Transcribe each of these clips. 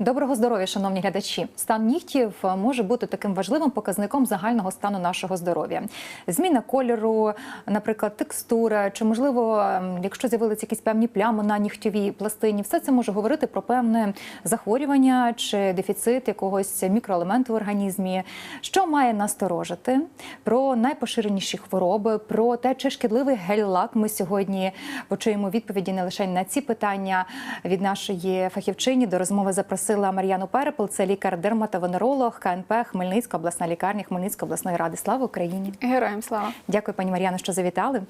Доброго здоров'я, шановні глядачі. Стан нігтів е, може бути таким важливим показником загального стану нашого здоров'я. Зміна кольору, наприклад, текстура, чи можливо, ем, якщо з'явилися якісь певні плями на нігтєвій пластині, все це може говорити про певне захворювання чи дефіцит якогось мікроелементу в організмі. Що має насторожити? Про найпоширеніші хвороби, про те, чи шкідливий гель-лак. Ми сьогодні почуємо відповіді не лише на ці питання від нашої фахівчині. До розмови запросила Мар'яну Перепел, це лікар-дерматовенеролог КНП Хмельницька обласна лікарня Хмельницької обласної ради. Слава Україні! Героям слава. Дякую, пані Мар'яно, що завітали.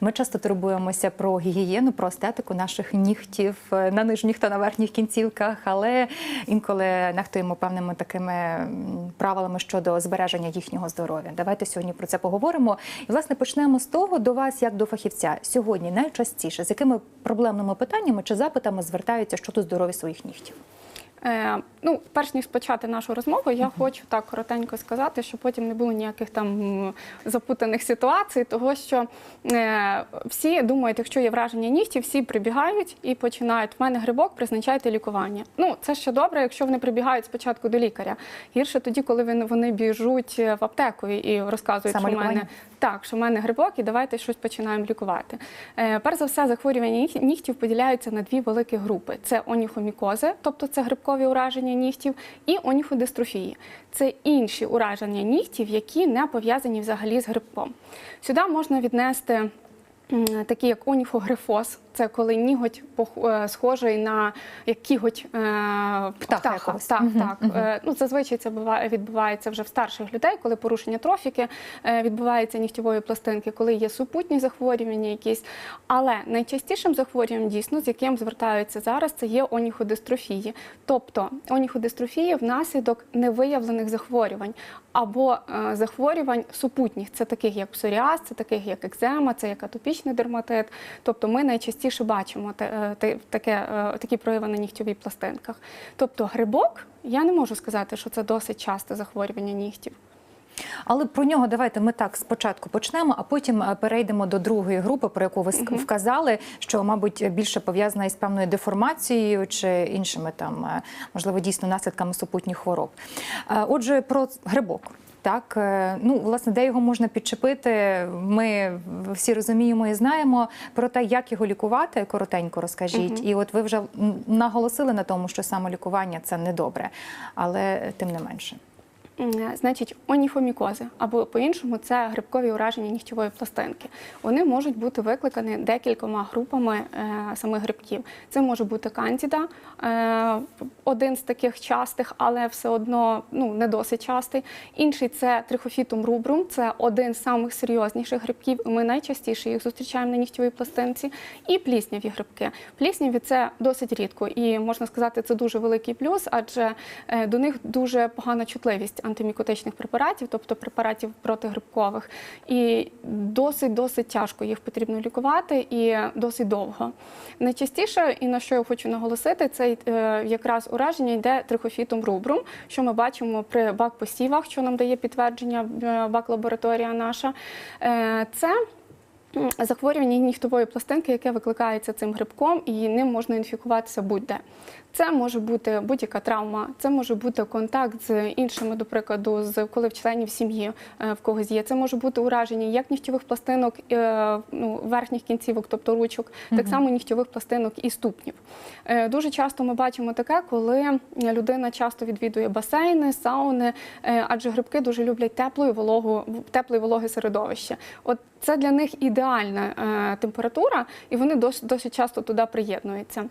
Ми часто турбуємося про гігієну, про естетику наших нігтів е, на нижніх та на верхніх кінцівках, але інколи нехтуємо певними такими правилами щодо збереження їхнього здоров'я. Давайте сьогодні про це поговоримо. І власне почнемо з того до вас, як до фахівця. Сьогодні найчастіше з якими проблемними питаннями чи запитами звертаються щодо здоров'я своїх нігтів. Е, ну, перш ніж почати нашу розмову, я хочу так коротенько сказати, щоб потім не було ніяких там запутаних ситуацій, того що е, всі думають, якщо є враження нігтів, всі прибігають і починають. В мене грибок, призначайте лікування. Ну, це ще добре, якщо вони прибігають спочатку до лікаря. Гірше тоді, коли вони, вони біжуть в аптеку і розказують, що в мене так, що в мене грибок, і давайте щось починаємо лікувати. Е, перш за все, захворювання нігтів- поділяються на дві великі групи: це оніхомікози, тобто це грибкові ураження нігтів, і оніфодистрофії. Це інші ураження нігтів, які не пов'язані взагалі з грибком. Сюди можна віднести. Такі як оніфогрифоз, це коли ніготь е, схожий на як кіготь е, птаха. якогось. Так, Мгм, так. Е, Ну, зазвичай це буває, відбувається вже в старших людей, коли порушення трофіки відбувається нігтєвої пластинки, коли є супутні захворювання якісь. Але найчастішим захворюванням дійсно, з яким звертаються зараз, це є оніходистрофії. Тобто оніходистрофії внаслідок невиявлених захворювань або захворювань супутніх. Це таких як псоріаз, це таких як екзема, це як атопічний дерматит. Тобто ми найчастіше бачимо те- е, таке, е, такі прояви на нігтєвій пластинках. Тобто грибок, я не можу сказати, що це досить часте захворювання нігтів. Але про нього давайте ми так спочатку почнемо, а потім е, перейдемо до другої групи, про яку ви вказали, що, мабуть, більше пов'язана із певною деформацією чи іншими там, можливо, дійсно наслідками супутніх хвороб. Отже, про грибок. Так, е, ну власне, де його можна підчепити, ми всі розуміємо і знаємо. Про те, як його лікувати, коротенько розкажіть. І от ви вже наголосили на тому, що самолікування це не добре, але тим не менше. Значить, оніфомікози, або по-іншому це грибкові ураження нігтєвої пластинки. Вони можуть бути викликані декількома групами е, самих грибків. Це може бути кандіда, е, один з таких частих, але все одно ну, не досить частий. Інший це трихофітум рубрум, це один з самих серйозніших грибків. Ми найчастіше їх зустрічаємо на нігтєвій пластинці. І плісняві грибки. Плісняві це досить рідко, і можна сказати, це дуже великий плюс, адже е, до них дуже погана чутливість антимікотичних препаратів, тобто препаратів протигрибкових. І досить досить тяжко їх потрібно лікувати і досить довго. Найчастіше, і на що я хочу наголосити, це е, якраз ураження йде трихофітом рубрум, що ми бачимо при бак-посівах, що нам дає підтвердження е, бак-лабораторія наша. Е, Це захворювання нігтової пластинки, яке викликається цим грибком, і ним можна інфікуватися будь-де. Це може бути будь-яка травма, це може бути контакт з іншими, до прикладу, з коли в членів сім'ї е, в когось є. Це може бути ураження як нігтєвих пластинок, е, ну, верхніх кінцівок, тобто ручок, так само нігтєвих пластинок і ступнів. Е, Дуже часто ми бачимо таке, коли людина часто відвідує басейни, сауни, адже грибки дуже люблять теплу і вологу, тепле і вологе середовище. От це для них ідеальна е, температура, і вони досить, часто туди приєднуються.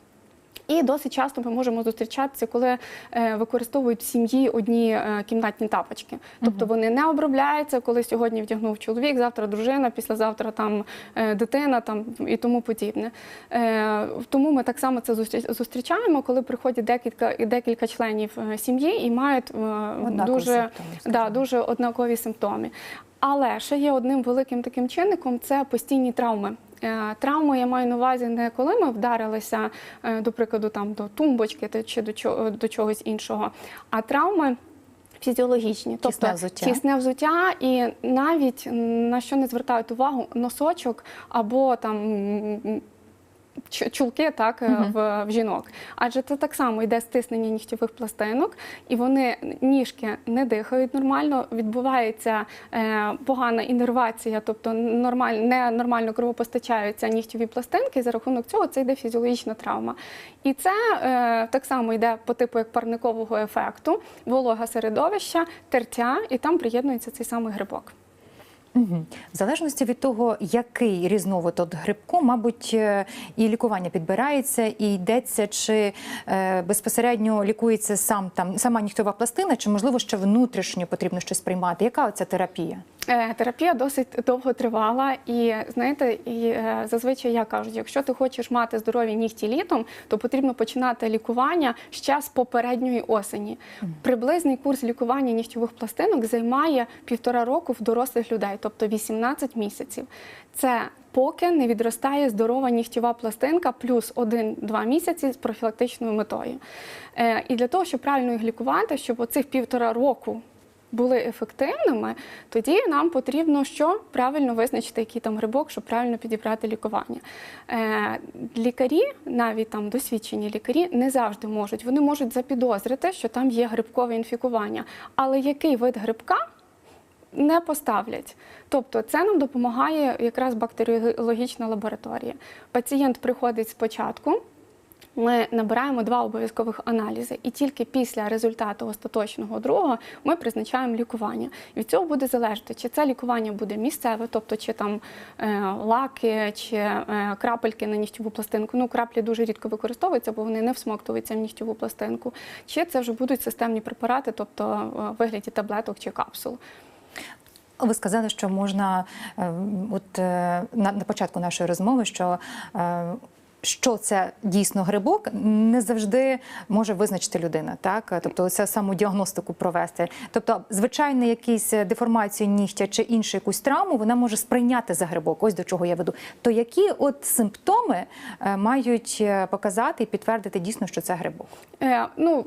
І досить часто ми можемо зустрічатися, коли е, використовують в сім'ї одні е, кімнатні тапочки. Тобто вони не обробляються, коли сьогодні вдягнув чоловік, завтра дружина, післязавтра там е, дитина там і тому подібне. Тому ми так само це зустрічаємо, коли приходять декілька декілька членів сім'ї і мають Однакові дуже, симптоми, да, дуже однакові симптоми. Але ще є одним великим таким чинником це постійні травми. Е, Травми я маю на увазі не коли ми вдарилися, е, до прикладу, там до тумбочки чи до чого- до чогось іншого, а травми. Фізіологічні, Тісне тобто взуття. тісне взуття, і навіть на що не звертають увагу носочок або там чулки так е, в, в жінок. Адже це так само йде стиснення нігтєвих пластинок, і вони ніжки не дихають нормально, відбувається е, погана іннервація, тобто нормаль, не нормально кровопостачаються нігтєві пластинки. І за рахунок цього це йде фізіологічна травма. І це е, так само йде по типу як парникового ефекту, волога середовища, тертя, і там приєднується цей самий грибок. Угу. В залежності від того, який різновид от грибку, мабуть, е, і лікування підбирається, і йдеться, чи е, безпосередньо лікується сам там сама нігтова пластина, чи можливо ще внутрішньо потрібно щось приймати. Яка оця терапія? Е, Терапія досить довго тривала, і знаєте, і е, зазвичай я кажу, якщо ти хочеш мати здорові нігті літом, то потрібно починати лікування ще з попередньої осені. Приблизний курс лікування нігтєвих пластинок займає півтора року в дорослих людей, тобто 18 місяців. Це поки не відростає здорова нігтєва пластинка плюс 1-2 місяці з профілактичною метою. Е, І для того, щоб правильно їх лікувати, щоб оцих півтора року були ефективними, тоді нам потрібно що правильно визначити, який там грибок, щоб правильно підібрати лікування. Е, лікарі, навіть там досвідчені лікарі, не завжди можуть. Вони можуть запідозрити, що там є грибкове інфікування. Але який вид грибка? Не поставлять. Тобто це нам допомагає якраз бактеріологічна лабораторія. Пацієнт приходить спочатку, ми набираємо два обов'язкових аналізи, і тільки після результату остаточного другого ми призначаємо лікування. І від цього буде залежати, чи це лікування буде місцеве, тобто чи там е, лаки, чи е, крапельки на нігтєву пластинку. Ну, краплі дуже рідко використовуються, бо вони не всмоктуються в нігтєву пластинку. Чи це вже будуть системні препарати, тобто е, в вигляді таблеток чи капсул. Ви сказали, що можна от на, початку нашої розмови, що що це дійсно грибок, не завжди може визначити людина, так тобто це саму діагностику провести. Тобто, звичайно, якісь деформацію нігтя чи іншу якусь травму вона може сприйняти за грибок. Ось до чого я веду. То які от симптоми е, мають е, показати і підтвердити дійсно, що це грибок? Е, ну,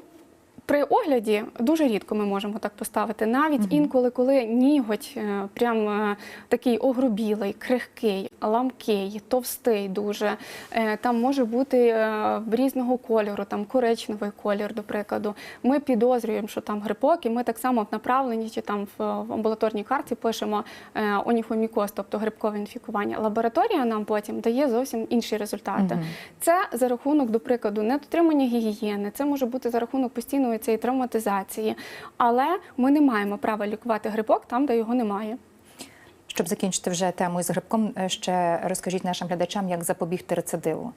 при огляді дуже рідко ми можемо так поставити. Навіть інколи, коли ніготь е, прям е, такий огрубілий, крихкий, ламкий, товстий, дуже е, там може бути різного кольору, там коричневий колір, до прикладу. Ми підозрюємо, що там грибок, і ми так само в направленні чи там в, амбулаторній карті пишемо оніхомікоз, тобто грибкове інфікування. Лабораторія нам потім дає зовсім інші результати. Мгм. Це за рахунок, до прикладу, недотримання гігієни, це може бути за рахунок постійної цієї травматизації. Але ми не маємо права лікувати грибок там, де його немає. Щоб закінчити вже тему із грибком, е, ще розкажіть нашим глядачам, як запобігти рецидиву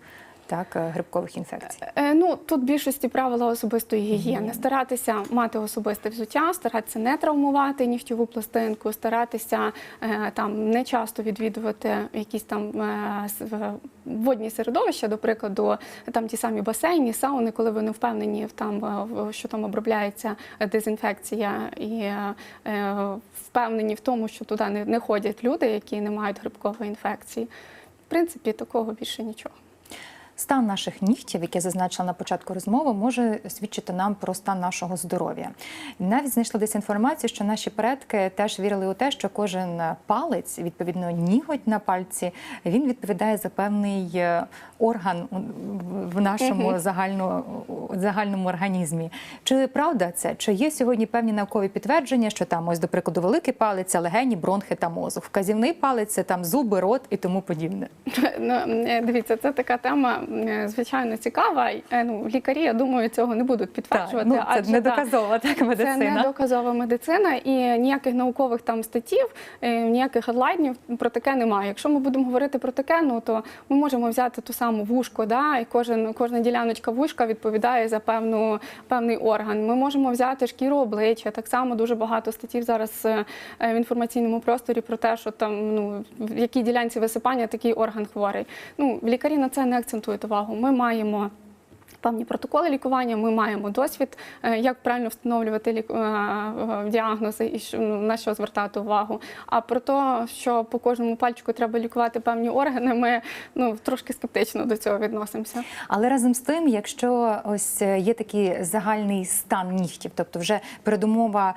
так, е, грибкових інфекцій. Е, Ну тут більшості правила особистої гігієни. Старатися мати особисте взуття, старатися не травмувати нігтєву пластинку, старатися е, там не часто відвідувати якісь там е, водні середовища, до прикладу, там ті самі басейни, сауни, коли ви не впевнені в там, е, що там обробляється дезінфекція, і е, е, впевнені в тому, що туди не ходять люди, які не мають грибкової інфекції. В принципі, такого більше нічого. Стан наших нігтів, який я зазначила на початку розмови, може свідчити нам про стан нашого здоров'я. Навіть знайшла десь інформацію, що наші предки теж вірили у те, що кожен палець, відповідно, ніготь на пальці, він відповідає за певний е, орган в нашому Мгм. загально, загальному організмі. Чи правда це? Чи є сьогодні певні наукові підтвердження, що там ось, до прикладу, великий палець, легені, бронхи та мозок, вказівний палець це там зуби, рот і тому подібне. Ну, е, дивіться, це така тема, звичайно, цікава. Е, Ну, лікарі, я думаю, цього не будуть підтверджувати. ну, це адже, не доказова так медицина. Це не доказова медицина і ніяких наукових там статтів, е, ніяких хедлайнів про таке немає. Якщо ми будемо говорити про таке, ну то ми можемо взяти ту саму вушко, да, і кожен, кожна діляночка вушка відповідає за певну, певний орган. Ми можемо взяти шкіру обличчя. Так само дуже багато статтів зараз е, в інформаційному просторі про те, що там ну в якій ділянці висипання такий орган хворий. Ну лікарі на це не акцентують увагу. Ми маємо. Певні протоколи лікування, ми маємо досвід, е, як правильно встановлювати лік... е, е, діагнози і ну, на що звертати увагу. А про те, що по кожному пальчику треба лікувати певні органи, ми ну, трошки скептично до цього відносимося. Але разом з тим, якщо ось є такий загальний стан нігтів, тобто вже передумова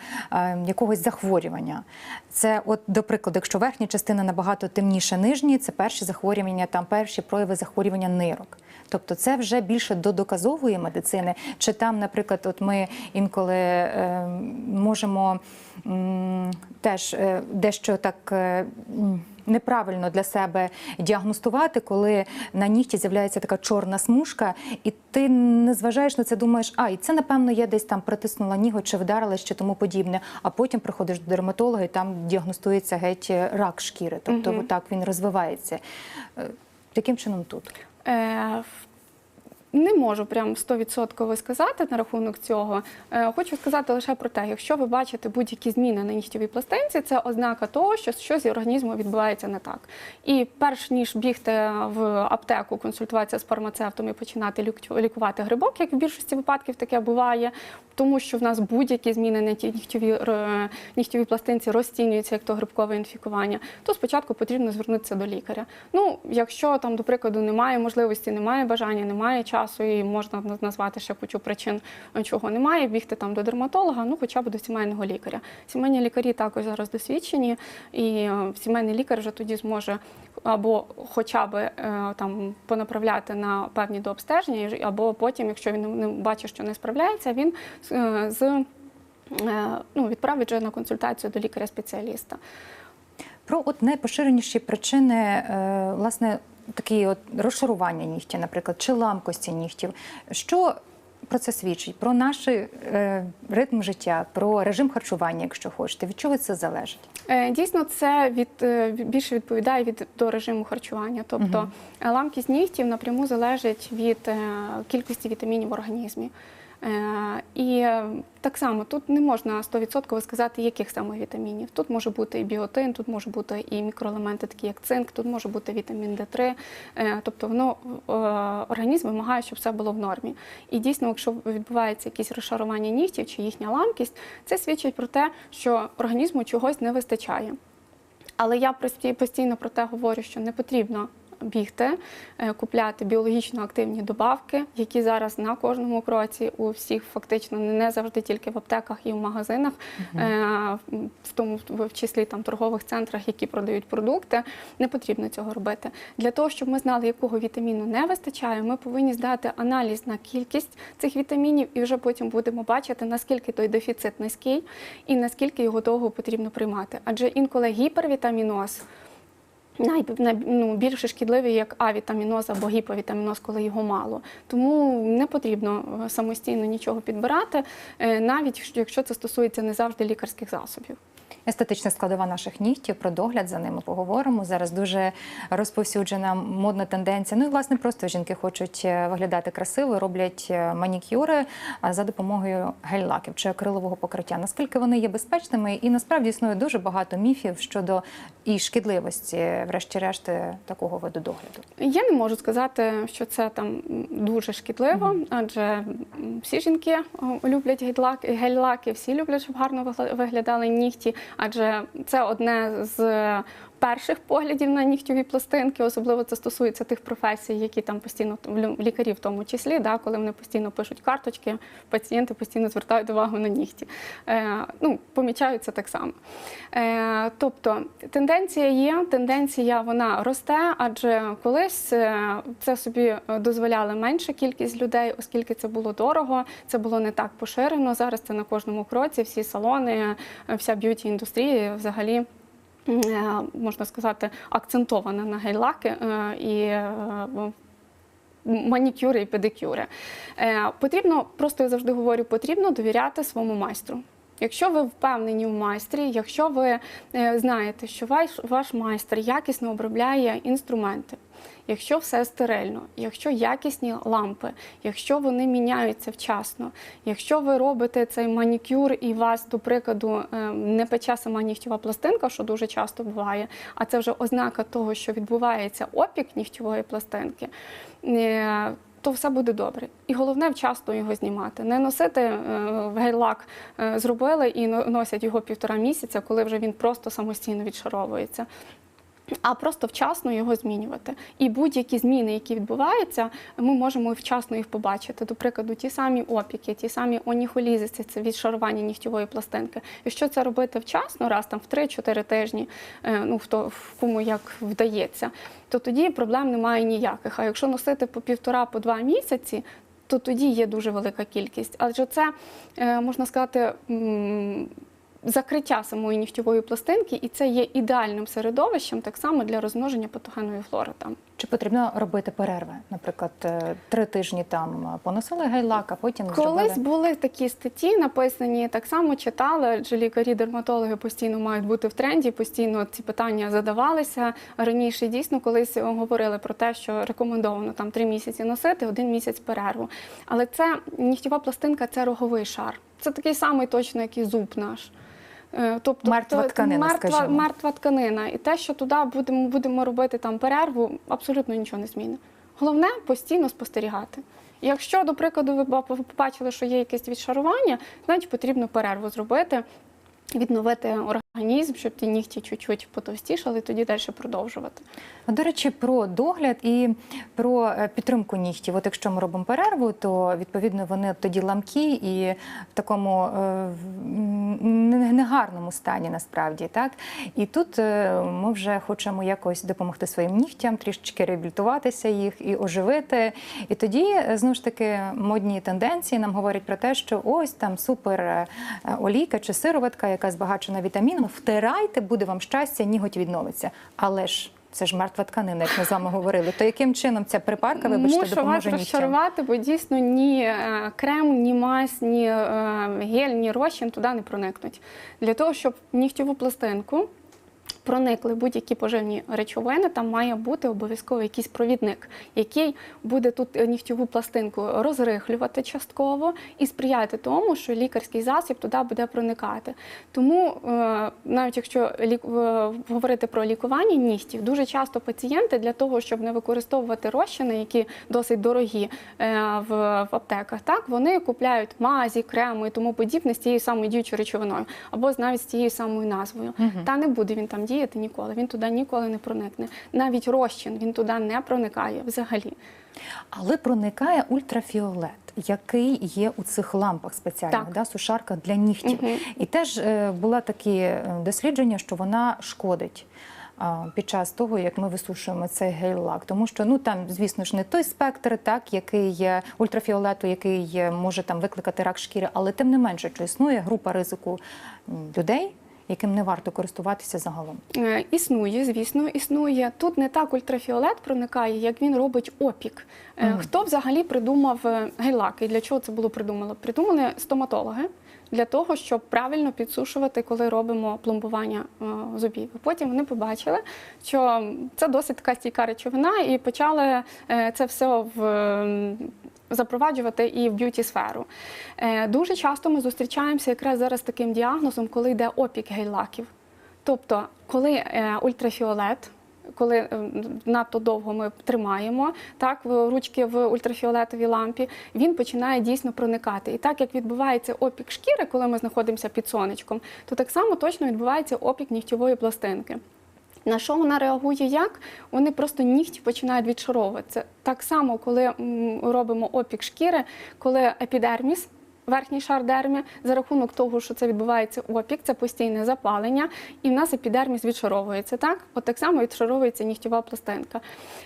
якогось захворювання, це, от, до прикладу, якщо верхня частина набагато темніша нижньої, це перші захворювання, там перші прояви захворювання нирок. Тобто це вже більше до доказової медицини. Чи там, наприклад, от ми інколи е, можемо м, теж е, дещо так. е, Неправильно для себе діагностувати, коли на нігті з'являється така чорна смужка, і ти не зважаєш на це, думаєш, а і це напевно я десь там притиснула ніготь чи вдарилась чи тому подібне. А потім приходиш до дерматолога і там діагностується геть рак шкіри. Тобто Мгм. так він розвивається. Е, Таким чином тут. uh, Не можу прям 100% сказати на рахунок цього. Е, Хочу сказати лише про те, якщо ви бачите будь-які зміни на нігтєвій пластинці, це ознака того, що щось з організму відбувається не так. І перш ніж бігти в аптеку, консультуватися з фармацевтом і починати лікувати грибок, як в більшості випадків таке буває, тому що в нас будь-які зміни на тій нігтєвій, нігтєвій пластинці розцінюються як то грибкове інфікування, то спочатку потрібно звернутися до лікаря. Ну, якщо там, до прикладу, немає можливості, немає бажання, немає часу, і можна назвати ще кучу причин, чого немає, бігти там до дерматолога, ну хоча б до сімейного лікаря. Сімейні лікарі також зараз досвідчені, і е, сімейний лікар вже тоді зможе або хоча б е, там понаправляти на певні дообстеження, або потім, якщо він не бачить, що не справляється, він е, з е, ну, відправить вже на консультацію до лікаря-спеціаліста. Про от найпоширеніші причини, е, власне, такі от розшарування нігтя, наприклад, чи ламкості нігтів. Що про це свідчить? Про наш е, ритм життя, про режим харчування, якщо хочете. Від чого це залежить? Е, Дійсно, це від е, більше відповідає від до режиму харчування. Тобто е, ламкість нігтів напряму залежить від е, кількості вітамінів в організмі. Е, І так само тут не можна 100% сказати, яких саме вітамінів. Тут може бути і біотин, тут може бути і мікроелементи, такі як цинк, тут може бути вітамін Д3. Е, Тобто воно е, організм вимагає, щоб все було в нормі. І дійсно, якщо відбувається якісь розшарування нігтів чи їхня ламкість, це свідчить про те, що організму чогось не вистачає. Але я постійно про те говорю, що не потрібно бігти, е, купляти біологічно активні добавки, які зараз на кожному кроці у всіх фактично не завжди тільки в аптеках і в магазинах, е, в тому в числі там торгових центрах, які продають продукти. Не потрібно цього робити. Для того, щоб ми знали, якого вітаміну не вистачає, ми повинні здати аналіз на кількість цих вітамінів, і вже потім будемо бачити, наскільки той дефіцит низький і наскільки його довго потрібно приймати. Адже інколи гіпервітаміноз най, ну, більше шкідливий, як авітаміноз або гіповітаміноз, коли його мало. Тому не потрібно е, самостійно нічого підбирати, е, навіть якщо це стосується не завжди лікарських засобів. Естетична складова наших нігтів, про догляд за ними поговоримо. Зараз дуже розповсюджена модна тенденція. Ну і власне просто жінки хочуть е, виглядати красиво, роблять е, манікюри за допомогою гель-лаків чи акрилового покриття. Наскільки вони є безпечними, і насправді існує дуже багато міфів щодо і шкідливості, врешті-решт, е, такого виду догляду. Я не можу сказати, що це там дуже шкідливо, адже всі жінки люблять гель-лаки, гель-лаки, всі люблять, щоб гарно виглядали нігті, адже це одне з перших поглядів на нігтєві пластинки, особливо це стосується тих професій, які там постійно лікарі в тому числі, да, коли вони постійно пишуть карточки, пацієнти постійно звертають увагу на нігті. Е, ну, помічають це так само. Е, тобто тенденція є, тенденція вона росте, адже колись е, це собі е, дозволяли менша кількість людей, оскільки це було дорого, це було не так поширено. Зараз це на кожному кроці, всі салони, е, вся б'юті індустрія взагалі. Е, Можна сказати, акцентована на гель-лаки е, і е, манікюри і педикюри. Потрібно, просто я завжди говорю, потрібно довіряти своєму майстру. Якщо ви впевнені в майстрі, якщо ви е, знаєте, що ваш, ваш майстер якісно обробляє інструменти, якщо все стерильно, якщо якісні лампи, якщо вони міняються вчасно, якщо ви робите цей манікюр і вас, до прикладу, е, не пече сама нігтєва пластинка, що дуже часто буває, а це вже ознака того, що відбувається опік нігтєвої пластинки. То все буде добре. І головне вчасно його знімати. Не носити е, гель-лак е, зробили і но- носять його півтора місяця, коли вже він просто самостійно відшаровується. А просто вчасно його змінювати. І будь-які зміни, які відбуваються, ми можемо вчасно їх побачити. До прикладу, ті самі опіки, ті самі оніхолізиси, це відшарування нігтєвої пластинки. Якщо це робити вчасно, раз там в 3-4 тижні, е, ну в кому як вдається, то тоді проблем немає ніяких. А якщо носити по півтора, по два місяці. То тоді є дуже велика кількість, адже це е, можна сказати закриття самої нігтєвої пластинки, і це є ідеальним середовищем так само для розмноження патогенної флори там. Чи потрібно робити перерви? Наприклад, е, три тижні там поносили гейлак, а потім Колись зробили... були такі статті, написані так само читали, адже лікарі-дерматологи постійно мають бути в тренді, постійно ці питання задавалися. Раніше дійсно колись говорили про те, що рекомендовано там три місяці носити, один місяць перерву. Але це нігтєва пластинка це роговий шар. Це такий самий точно, як і зуб наш. Е, Тобто Мертва тканина, мертва, скажімо. мертва тканина. І те, що туди будемо, будемо робити там перерву, абсолютно нічого не зміни. Головне постійно спостерігати. Якщо, до прикладу, ви побачили, що є якесь відшарування, значить потрібно перерву зробити, відновити організм, щоб ті нігті чуть-чуть потовстішали, тоді далі продовжувати. До речі, про догляд і про е, підтримку нігтів. От якщо ми робимо перерву, то відповідно вони тоді ламкі і в такому е, негарному стані насправді. Так і тут е, ми вже хочемо якось допомогти своїм нігтям, трішечки реабілітуватися їх і оживити. І тоді знову ж таки модні тенденції нам говорять про те, що ось там супер олійка чи сироватка, яка збагачена вітаміном, втирайте, буде вам щастя, ніготь відновиться. Але ж це ж мертва тканина, як ми з вами говорили. То яким чином ця припарка, вибачте, Мушу вас допоможе нігтям? розчарувати, бо дійсно ні е, крем, ні мазь, ні е, гель, ні розчин туди не проникнуть. Для того, щоб нігтєву пластинку проникли будь-які поживні речовини, там має бути обов'язково якийсь провідник, який буде тут е, нігтєву пластинку розрихлювати частково і сприяти тому, що лікарський засіб туди буде проникати. Тому, е, навіть якщо говорити про лікування нігтів, дуже часто пацієнти для того, щоб не використовувати розчини, які досить дорогі е, в, в аптеках, так вони купляють мазі, креми і тому подібне з тією самою діючою речовиною, або навіть з тією самою назвою. Та не буде він там діяти ніколи. Він туди ніколи не проникне. Навіть розчин він туди не проникає взагалі. Але проникає ультрафіолет, який є у цих лампах спеціальних, Так. да, сушарках для нігтів. Мгм. І теж е, були такі е, дослідження, що вона шкодить. Під час того, як ми висушуємо цей гель-лак, тому що ну там, звісно ж, не той спектр, так який є ультрафіолету, який може там викликати рак шкіри, але тим не менше, що існує група ризику людей, яким не варто користуватися загалом. Е, Існує, звісно, існує. Тут не так ультрафіолет проникає, як він робить опік. Мгм. Хто взагалі придумав е, гель-лаки? Для чого це було придумано? Придумали стоматологи для того, щоб правильно підсушувати, коли робимо пломбування зубів. Потім вони побачили, що це досить така стійка речовина, і почали це все в. Запроваджувати і в б'юті сферу. Е, Дуже часто ми зустрічаємося якраз зараз з таким діагнозом, коли йде опік гель-лаків. Тобто, коли е, ультрафіолет, коли е, надто довго ми тримаємо так ручки в ультрафіолетовій лампі, він починає дійсно проникати. І так як відбувається опік шкіри, коли ми знаходимося під сонечком, то так само точно відбувається опік нігтєвої пластинки. На що вона реагує як? Вони просто нігті починають відшаровуватися. Так само, коли робимо опік шкіри, коли епідерміс, верхній шар дермі, за рахунок того, що це відбувається опік, це постійне запалення, і в нас епідерміс відшаровується. Так, от так само відшаровується нігтєва пластинка.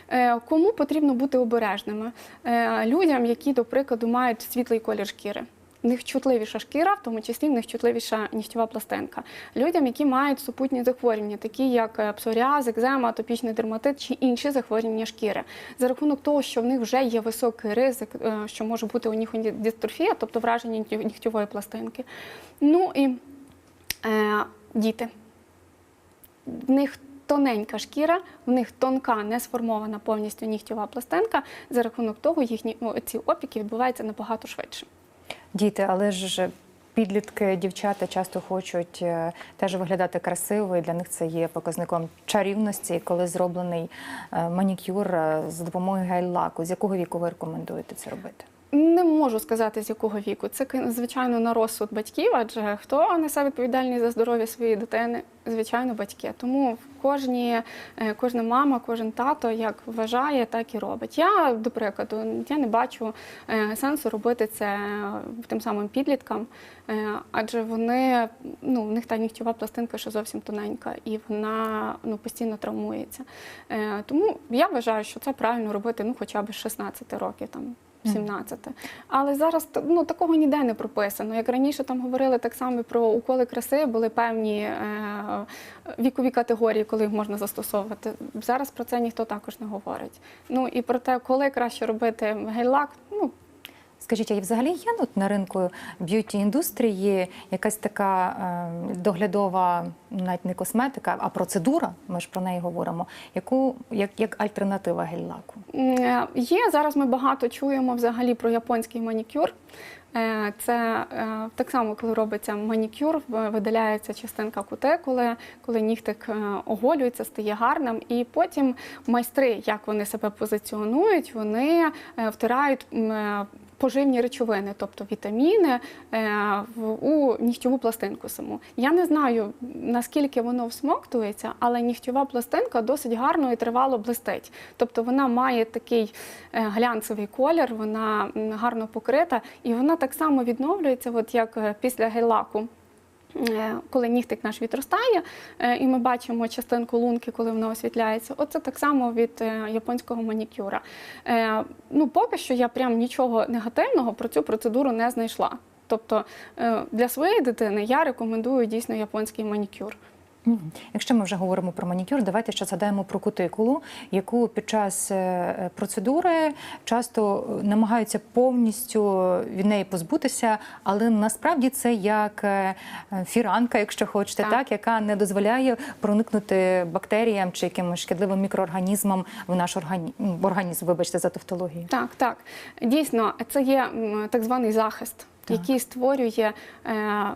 Е, кому потрібно бути обережними? Е, людям, які, до прикладу, мають світлий колір шкіри. В них чутливіша шкіра, в тому числі в них чутливіша нігтєва пластинка. Людям, які мають супутні захворювання, такі як е, псоріаз, екзема, атопічний дерматит чи інші захворювання шкіри, за рахунок того, що в них вже є високий ризик, е, що може бути у них дистрофія, тобто враження нігтєвої пластинки. Ну і е, діти. В них тоненька шкіра, в них тонка, не сформована повністю нігтєва пластинка. За рахунок того, їхні ці опіки відбуваються набагато швидше. Діти, але ж підлітки, дівчата часто хочуть е, теж виглядати красиво, і для них це є показником чарівності, коли зроблений е, манікюр з за допомогою гель-лаку. З якого віку ви рекомендуєте це робити? Не можу сказати, з якого віку. Це звичайно на розсуд батьків, адже хто несе відповідальність за здоров'я своєї дитини? Звичайно, батьки. Тому кожні, е, кожна мама, кожен тато як вважає, так і робить. Я, до прикладу, я не бачу е, сенсу робити це тим самим підліткам, е, адже вони ну, в них та нігтєва пластинка ще зовсім тоненька, і вона ну, постійно травмується. Тому я вважаю, що це правильно робити ну, хоча б з 16 років. Там, 17. Але зараз ну, такого ніде не прописано. Як раніше там говорили так само про уколи краси, були певні е, вікові категорії, коли їх можна застосовувати. Зараз про це ніхто також не говорить. Ну і про те, коли краще робити гель-лак, ну Скажіть, а взагалі є ну, на ринку б'юті індустрії якась така е, доглядова, навіть не косметика, а процедура, ми ж про неї говоримо, яку як, як альтернатива гель-лаку? Е, Є зараз. Ми багато чуємо взагалі про японський манікюр. Е, Це так само, коли робиться манікюр, видаляється частинка кутикули, коли нігтик оголюється, стає гарним, і потім майстри, як вони себе позиціонують, вони втирають поживні речовини, тобто вітаміни е, у нігтьову пластинку саму. Я не знаю наскільки воно всмоктується, але нігтьова пластинка досить гарно і тривало блистить. Тобто вона має такий е, глянцевий колір, вона гарно покрита, і вона так само відновлюється, от як е, після гель-лаку. Е, Коли нігтик наш відростає, е, і ми бачимо частинку лунки, коли вона освітляється, оце так само від е, японського манікюра. Ну, поки що я прям нічого негативного про цю процедуру не знайшла. Тобто для своєї дитини я рекомендую дійсно японський манікюр. Якщо ми вже говоримо про манікюр, давайте ще згадаємо про кутикулу, яку під час е, процедури часто е, намагаються повністю від неї позбутися, але насправді це як е, фіранка, якщо хочете, так, Так. яка не дозволяє проникнути бактеріям чи якимось шкідливим мікроорганізмам в наш органі... м, організм. Вибачте за тавтологію. Так, так. Дійсно, це є так званий захист, Так. який створює,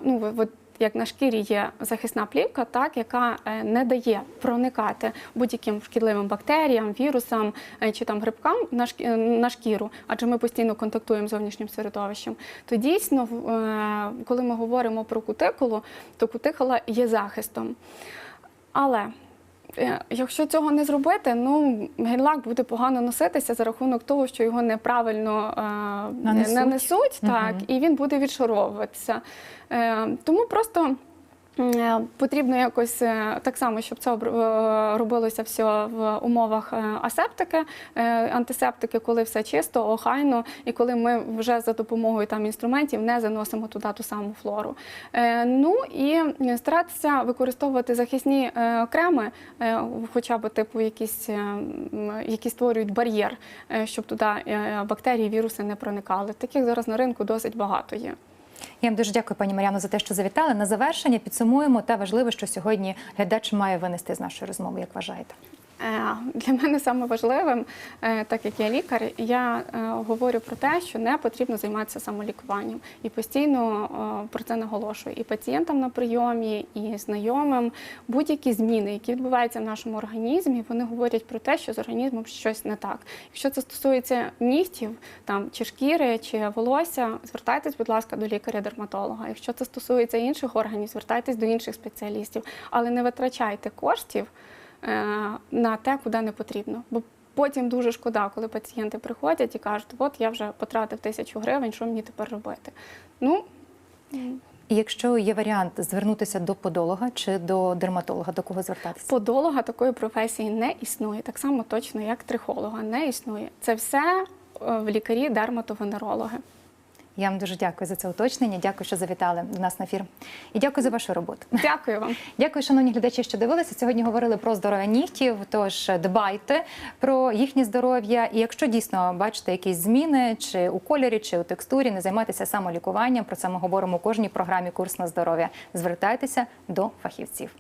ну, от як на шкірі є захисна плівка, так, яка е, не дає проникати будь-яким шкідливим бактеріям, вірусам е, чи там грибкам на е, шкіру, адже ми постійно контактуємо з зовнішнім середовищем. То дійсно, коли ми говоримо про кутикулу, то кутикула є захистом. Але Якщо цього не зробити, ну гель-лак буде погано носитися за рахунок того, що його неправильно е, Нанесуть. нанесуть, так, угу. і він буде відшаровуватися. Е, тому просто. Е, Потрібно якось е, так само, щоб це е, робилося все в умовах асептики, антисептики, коли все чисто, охайно, і коли ми вже за допомогою там інструментів не заносимо туди ту саму флору. Ну і старатися використовувати захисні креми, хоча б типу якісь, які створюють бар'єр, щоб туди бактерії, віруси не проникали. Таких зараз на ринку досить багато є. Я вам дуже дякую, пані Мар'яно, за те, що завітали. На завершення підсумуємо те важливе, що сьогодні глядач має винести з нашої розмови. Як вважаєте? Е, Для мене саме важливим, е, так як я лікар, я е, говорю про те, що не потрібно займатися самолікуванням і постійно про це наголошую і пацієнтам на прийомі, і знайомим. Будь-які зміни, які відбуваються в нашому організмі, вони говорять про те, що з організмом щось не так. Якщо це стосується нігтів, там чи шкіри, чи волосся, звертайтесь, будь ласка, до лікаря-дерматолога. Якщо це стосується інших органів, звертайтесь до інших спеціалістів, але не витрачайте коштів на те, куди не потрібно. Бо потім дуже шкода, коли пацієнти приходять і кажуть, от я вже потратив тисячу гривень, що мені тепер робити? Ну, якщо є варіант звернутися до подолога чи до дерматолога, до кого звертатися? подолога такої професії не існує, так само точно, як трихолога не існує. Це все е, в лікарі дерматовенерологи. Я вам дуже дякую за це уточнення. Дякую, що завітали до нас на ефір. І дякую за вашу роботу. Дякую вам. Дякую, шановні глядачі, що дивилися. Сьогодні говорили про здоров'я нігтів. Тож дбайте про їхнє здоров'я. І якщо дійсно бачите якісь зміни, чи у кольорі, чи у текстурі, не займайтеся самолікуванням. Про це ми говоримо у кожній програмі Курс на здоров'я. Звертайтеся до фахівців.